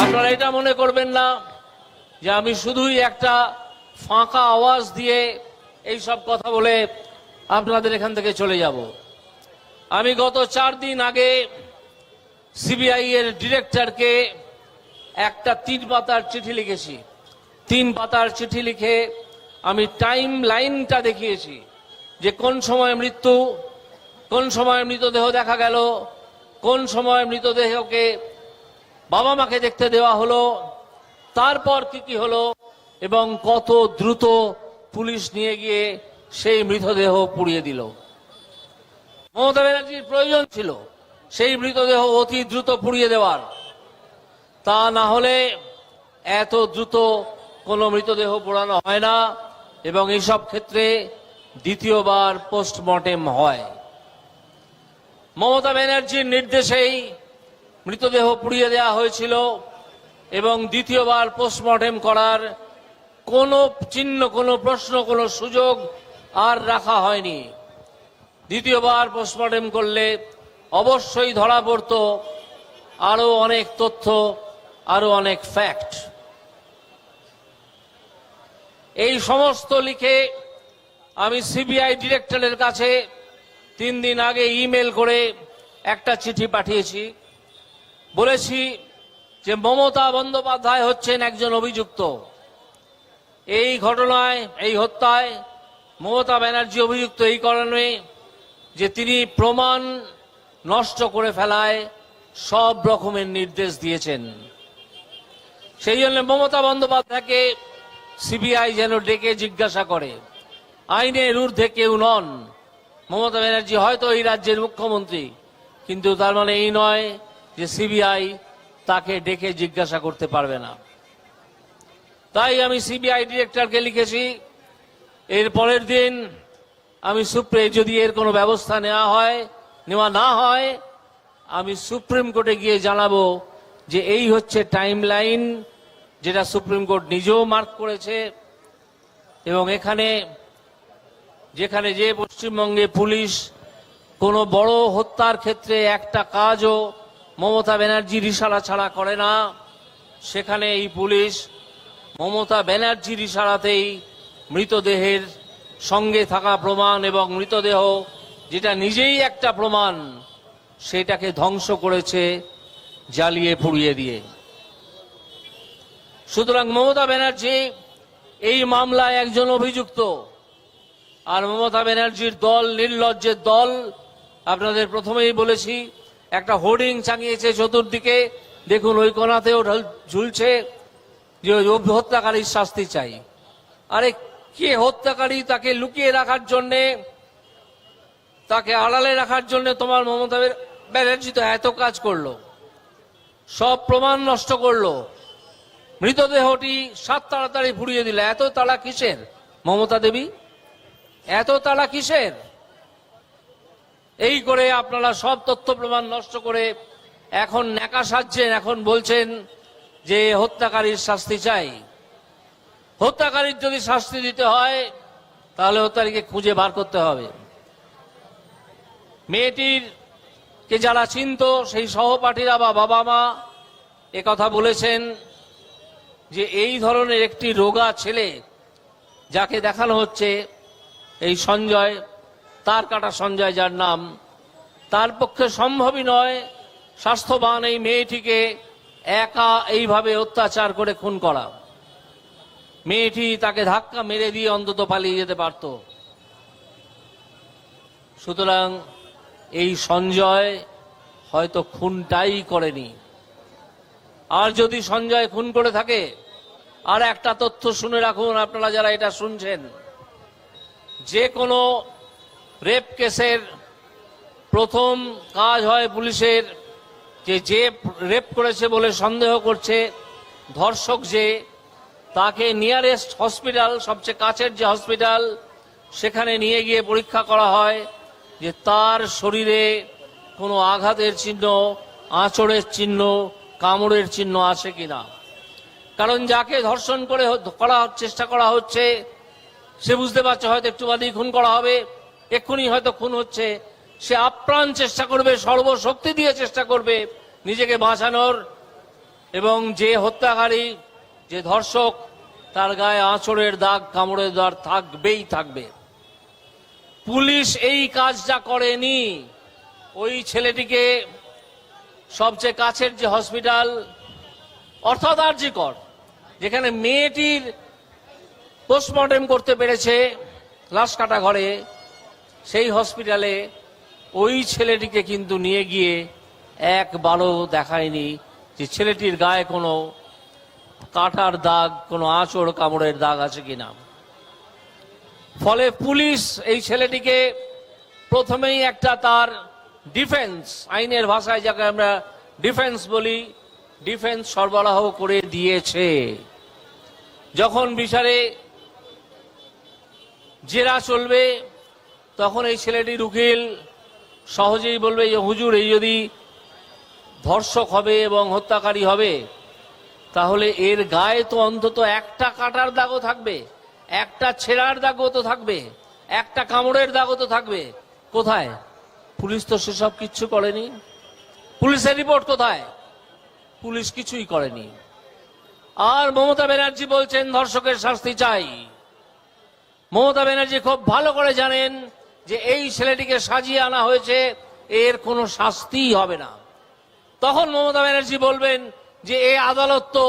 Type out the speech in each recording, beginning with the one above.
আপনারা এটা মনে করবেন না যে আমি শুধুই একটা ফাঁকা আওয়াজ দিয়ে এই সব কথা বলে আপনাদের এখান থেকে চলে যাব। আমি গত চার দিন আগে সিবিআই এর ডিরেক্টরকে একটা তিন পাতার চিঠি লিখেছি। তিন পাতার চিঠি লিখে আমি টাইম লাইনটা দেখিয়েছি যে কোন সময় মৃত্যু, কোন সময় মৃতদেহ দেখা গেল, কোন সময় মৃতদেহকে বাবা মাকে দেখতে দেওয়া হলো। তারপর কি কি হলো এবং কত দ্রুত পুলিশ নিয়ে গিয়ে সেই মৃতদেহ পুড়িয়ে দিল। মমতা ব্যানার্জির প্রয়োজন ছিল সেই মৃতদেহ অতি দ্রুত পুড়িয়ে দেওয়ার। তা না হলে এত দ্রুত কোনো মৃতদেহ পোড়ানো হয় না এবং এইসব ক্ষেত্রে দ্বিতীয়বার পোস্টমর্টেম হয়। মমতা ব্যানার্জির নির্দেশেই মৃতদেহ পুড়িয়ে দেওয়া হয়েছিল এবং দ্বিতীয়বার পোস্টমর্টেম করার কোনো চিহ্ন, কোনো প্রশ্ন, কোনো সুযোগ আর রাখা হয়নি। দ্বিতীয়বার পোস্টমর্টেম করলে অবশ্যই ধরা পড়তো আরও অনেক তথ্য আরও অনেক ফ্যাক্ট এই সমস্ত লিখে আমি সিবিআই ডিরেক্টরের কাছে তিন দিন আগে ইমেল করে একটা চিঠি পাঠিয়েছি। বলেছি যে মমতা বন্দ্যোপাধ্যায় হচ্ছেন একজন অভিযুক্ত। এই ঘটনায়, এই হত্যায় মমতা ব্যানার্জি অভিযুক্ত এই কারণে যে তিনি প্রমাণ নষ্ট করে ফেলায় সব রকমের নির্দেশ দিয়েছেন। সেই জন্য মমতা বন্দ্যোপাধ্যায়কে সিবিআই যেন ডেকে জিজ্ঞাসা করে। আইনের ঊর্ধ্বে কেউ নন। মমতা ব্যানার্জি হয়তো এই রাজ্যের মুখ্যমন্ত্রী, কিন্তু তার মানে এই নয় যে সিবিআই তাকে ডেকে জিজ্ঞাসা করতে পারবে না। তাই আমি সিবিআই ডিরেক্টরকে লিখেছি, এর পরের দিন আমি সুপ্রিম, যদি এর কোনো ব্যবস্থা নেওয়া হয়, নেওয়া না হয়, আমি সুপ্রিম কোর্টে গিয়ে জানাব যে এই হচ্ছে টাইম লাইন যেটা সুপ্রিম কোর্ট নিজেও মার্ক করেছে এবং এখানে, যেখানে যে পশ্চিমবঙ্গে পুলিশ কোনো বড় হত্যার ক্ষেত্রে একটা কাজও মমতা ব্যানার্জির ইশারা ছাড়া করে না। সেখানে এই পুলিশ মমতা ব্যানার্জির ইশারাতেই মৃতদেহের সঙ্গে থাকা প্রমাণ এবং মৃতদেহ যেটা নিজেই একটা প্রমাণ, সেটাকে ধ্বংস করেছে জ্বালিয়ে পুড়িয়ে দিয়ে। সুতরাং মমতা ব্যানার্জি, এই মামলায় একজন অভিযুক্ত। আর মমতা ব্যানার্জির দল, নির্লজ্জের দল, আপনাদের প্রথমেই বলেছি একটা হোর্ডিং চাঙিয়েছে চতুর্দিকে। দেখুন, ওই কোনাতেও ঝুলছে। যে হত্যাকারীর শাস্তি চাই। আরে, কে হত্যাকারী তাকে লুকিয়ে রাখার জন্যে? তাকে আড়ালে রাখার জন্য তোমার মমতা ব্যানার্জি তো এত কাজ করল। সব প্রমাণ নষ্ট করল। মৃতদেহটি সাত তাড়াতাড়ি ফুরিয়ে দিল। এত তাড়া কিসের মমতা দেবী? এত তাড়া কিসের? এই করে আপনারা সব তথ্য প্রমাণ নষ্ট করে এখন ন্যাকা সাজছেন, এখন বলছেন যে হত্যাকারীর শাস্তি চাই। হত্যাকারীর যদি শাস্তি দিতে হয়, তাহলে হত্যাকারীকে খুঁজে বার করতে হবে। মেয়েটির কে যারা চিনত, সেই সহপাঠীরা বা বাবা মা কথা বলেছেন যে এই ধরনের একটি রোগা ছেলে যাকে দেখানো হচ্ছে, এই সঞ্জয় তার কাটা সঞ্জয় যার নাম, তার পক্ষে সম্ভবই নয় স্বাস্থ্যবান এই মেয়েটিকে একা এইভাবে অত্যাচার করে খুন করা। মেয়েটি তাকে ধাক্কা মেরে দিয়ে অন্তত পালিয়ে যেতে পারত। সুতরাং এই সঞ্জয় হয়তো খুনটাই করেনি। আর যদি সঞ্জয় খুন করে থাকে, আর একটা তথ্য শুনে রাখুন আপনারা যারা এটা শুনছেন, যে কোনো রেপ কেসের প্রথম কাজ হয় পুলিশের যে যে রেপ করেছে বলে সন্দেহ করছে ধর্ষক যে, তাকে নিয়ারেস্ট হসপিটাল, সবচেয়ে কাছের যে হসপিটাল, সেখানে নিয়ে গিয়ে পরীক্ষা করা হয় যে তার শরীরে কোনো আঘাতের চিহ্ন, আঁচড়ের চিহ্ন, কামড়ের চিহ্ন আছে কিনা। কারণ যাকে ধর্ষণ করে করা চেষ্টা করা হচ্ছে, সে বুঝতে পারছে হয়তো একটু বাদেই খুন করা হবে। এক্ষুনি হয়তো খুন হচ্ছে। সে আপ্রাণ চেষ্টা করবে, সর্বশক্তি দিয়ে চেষ্টা করবে নিজেকে বাঁচানোর। এবং যে হত্যাকারী, যে ধর্ষক, তার গায়ে আঁচড়ের দাগ, কামড়ের দাগ থাকবেই থাকবে। পুলিশ এই কাজটা করেনি। ওই ছেলেটিকে সবচেয়ে কাছের যে হসপিটাল, অর্থাৎ আরজিকর যেখানে মেয়েটির পোস্টমর্টেম করতে পেরেছে লাশ কাটা ঘরে। সেই হসপিটালে ওই ছেলেটিকে কিন্তু নিয়ে গিয়ে একবারও দেখায়নি যে ছেলেটির গায়ে কোনো কাটার দাগ, কোনো আঁচড় কামড়ের দাগ আছে কিনা। ফলে পুলিশ এই ছেলেটিকে প্রথমেই একটা তার ডিফেন্স, আইনের ভাষায় যাকে আমরা ডিফেন্স বলি, ডিফেন্স সরবরাহ করে দিয়েছে। যখন বিচারে জেরা চলবে তখন এই ছেলেটির উকিল সহজেই বলবে যে হুজুর, এই যদি ধর্ষক হবে এবং হত্যাকারী হবে, তাহলে এর গায়ে তো অন্তত একটা কাটার দাগও থাকবে, একটা ছেঁড়ার দাগও তো থাকবে, একটা কামড়ের দাগও তো থাকবে। কোথায়? পুলিশ তো সেসব কিচ্ছু করেনি। পুলিশের রিপোর্ট কোথায়? পুলিশ কিছুই করেনি। আর মমতা ব্যানার্জি বলছেন, ধর্ষকের শাস্তি চাই। মমতা ব্যানার্জি খুব ভালো করে জানেন যে এই ছেলেটিকে সাজিয়ে আনা হয়েছে, এর কোনো শাস্তিই হবে না। তখন মমতা ব্যানার্জি বলবেন যে এই আদালত তো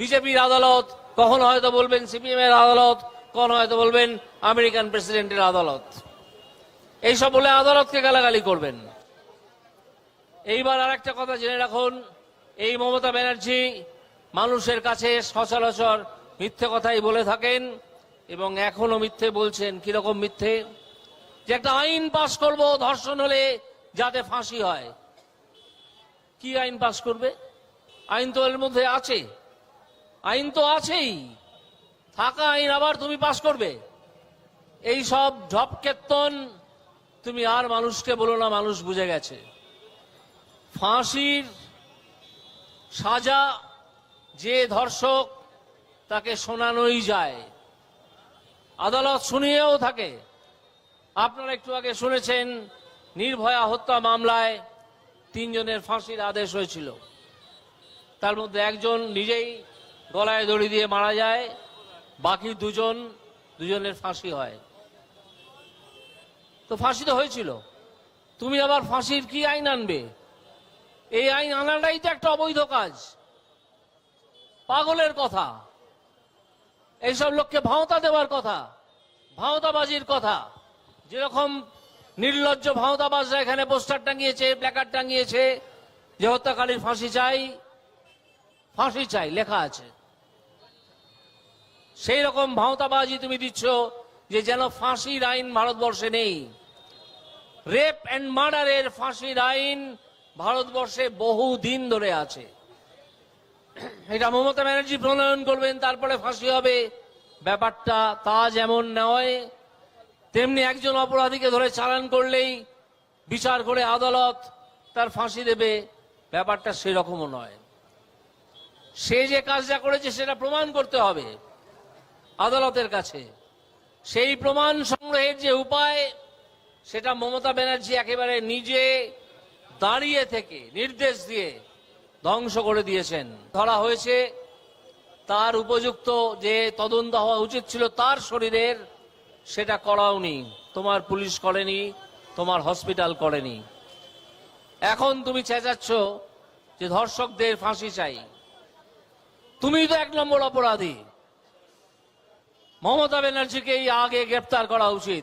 বিজেপির আদালত, কখন হয়তো বলবেন সিপিএম এর আদালত, কখন হয়তো বলবেন আমেরিকান প্রেসিডেন্টের আদালত। এইসব বলে আদালতকে গালাগালি করবেন। এইবার আর একটা কথা জেনে রাখুন, এই মমতা ব্যানার্জি মানুষের কাছে সচরাচর মিথ্যে কথাই বলে থাকেন এবং এখনও মিথ্যে বলছেন। কীরকম মিথ্যে? যে একটা আইন পাশ করব, ধর্ষণ হলে যাতে ফাঁসি হয়। কি আইন পাশ করবে? আইন তো এর মধ্যে আছে। আইন তো আছেই। থাকা আইন আবার তুমি পাশ করবে। এই সব ঢপকেতন তুমি আর মানুষকে বলো না, মানুষ বুঝে গেছে। ফাঁসির সাজা যে ধর্ষক তাকে শোনানোই যায়। আদালত শুনিয়েও থাকে। আপনারা একটু আগে শুনেছেন, নির্ভয়া হত্যা মামলায় তিনজনের ফাঁসির আদেশ হয়েছিল। তার মধ্যে একজন নিজেই গলায় দড়ি দিয়ে মারা যায়, বাকি দুজন, দুজনের ফাঁসি হয়। তো ফাঁসি তো হয়েছিল। তুমি আবার ফাঁসির কি আইন আনবে? এই আইন আনাটাই তো একটা অবৈধ কাজ। পাগলের কথা। এইসব লোককে ভাওতা দেওয়ার কথা। ভাওতাবাজির কথা। যেরকম নির্লজ্জ ভাওতাবাজরা এখানে পোস্টার টাঙিয়েছে, প্ল্যাকার্ড টাঙিয়েছে, যে হত্যাকারীর ফাঁসি চাই ফাঁসি চাই, লেখা আছে। সেই রকম ভাওতাবাজি তুমি দিচ্ছ যে যেন ফাঁসির আইন ভারতবর্ষে নেই। রেপ অ্যান্ড মার্ডারের ফাঁসির আইন ভারতবর্ষে বহু দিন ধরে আছে। এটা মমতা ব্যানার্জি প্রণয়ন করবেন, তারপরে ফাঁসি হবে। ব্যাপারটা তা যেমন নয় তেমনি একজন অপরাধীকে ধরে চালান করলেই বিচার করে আদালত তার ফাঁসি দেবে। ব্যাপারটা সেরকমও নয়। সে যে কাজটা করেছে সেটা প্রমাণ করতে হবে আদালতের কাছে। সেই প্রমাণ সংগ্রহের যে উপায়, সেটা মমতা ব্যানার্জি একেবারে নিজে দাঁড়িয়ে থেকে নির্দেশ দিয়ে ধ্বংস করে দিয়েছেন। ধরা হয়েছে তার উপযুক্ত যে তদন্ত হওয়া উচিত ছিল তার শরীরের সেটা করাওনি। তোমার পুলিশ করেনি, তোমার হসপিটাল করেনি। এখন তুমি চেঁচাচ্ছ যে ধর্ষকদের ফাঁসি চাই। তুমি তো এক নম্বর অপরাধী। মমতা ব্যানার্জিকে এই আগে গ্রেপ্তার করা উচিত।